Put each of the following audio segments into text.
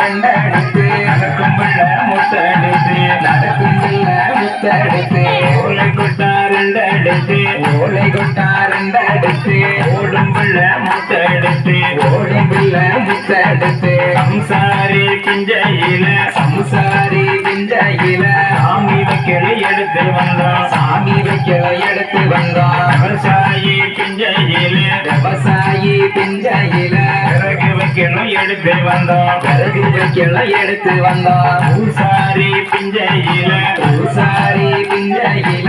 அரண்டடித்து நடக்கும் பண்ண முத்தடித்து நடக்கும் பண்ண முத்தடித்து ஓலை கொட்டாரண்டடித்து ஓலை கொட்டாரண்டடித்து ஓடும் பிள்ளை முத்தடித்து ஓடும் பிள்ளை முத்தடித்து சம்சாரி பிஞ்சையில சம்சாரி பிஞ்சையில சாமி வைக்கலை எடுத்து வந்தோம் சாமி வைக்கலை வைக்கணும் எடுத்து வந்தோம். கருகு வைக்கல எடுத்து வந்தோம். பூசாரி பிஞ்சையில பூசாரி பிஞ்சையில.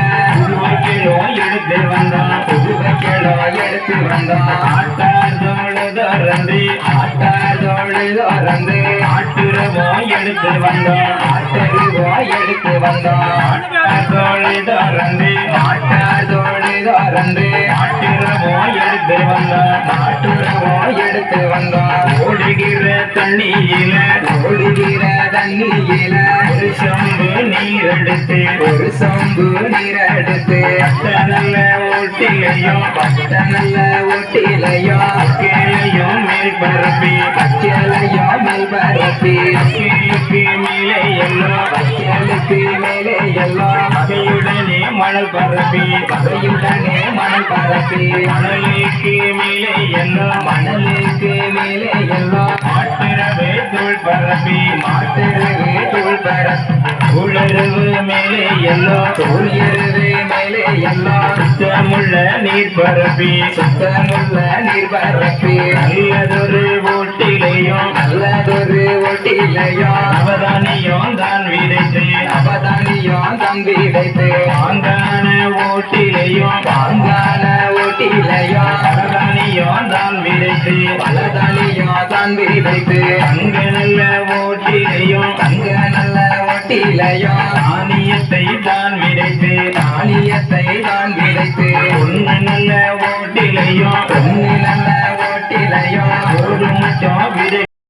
வைக்கணும் எடுத்து வந்தோம். புது வைக்கல எடுத்து வந்தான் ஆட்டாதோடு திறந்து ஆட்டாதோடு திறந்து. ஆட்டுறவோ எடுத்து வந்தோம். ஆட்டறிவோ எடுத்து வந்தோம். தண்ணியில ஓடுகிற தண்ணியில. ஒரு சொம்பு நீர் எடுத்து ஒரு சொம்பு நீரெடுத்து. நல்ல ஓட்டிலையும் பட்ட நல்ல ஒட்டிலையோ கீழையும் மேல் பரப்பி பச்சலையோ மேல் பரப்பி மேலே எல்லாம் பரப்பி மேலே எல்லாம் வகையுடனே மணல் பரப்பி. வகையுடனே மணல் பரப்பி. மணலுக்கு மேலே எல்லாம் மணலுக்கு மேலே எல்லாம் ஆட்டிரவே தோல் பரப்பி. மாட்டுறவே தோல் பரப்பி. உளர்வு மேலே எல்லாம் தோல் மேலே எல்லாம் சுத்தமுள்ள நீர் பரப்பி. சுத்தமுள்ள நீர் பரப்பி. நல்லதொரு ஓட்டிலையும் நல்லதொரு ஓட்டிலையும் நம்பி வைத்து ஆங்கான ஓட்டிலையும் ஆங்கான ஓட்டிலையும் பலதானியோ தான் விதைத்து பலதானியோ தான் விதைத்து அங்க நல்ல ஓட்டிலையும் அங்க நல்ல ஓட்டிலையும் தானியத்தை தான் விதைத்து தானியத்தை தான் விதைத்து ஒன்று நல்ல ஓட்டிலையும் ஒன்று நல்ல ஓட்டிலையும் ஒரு மச்சம்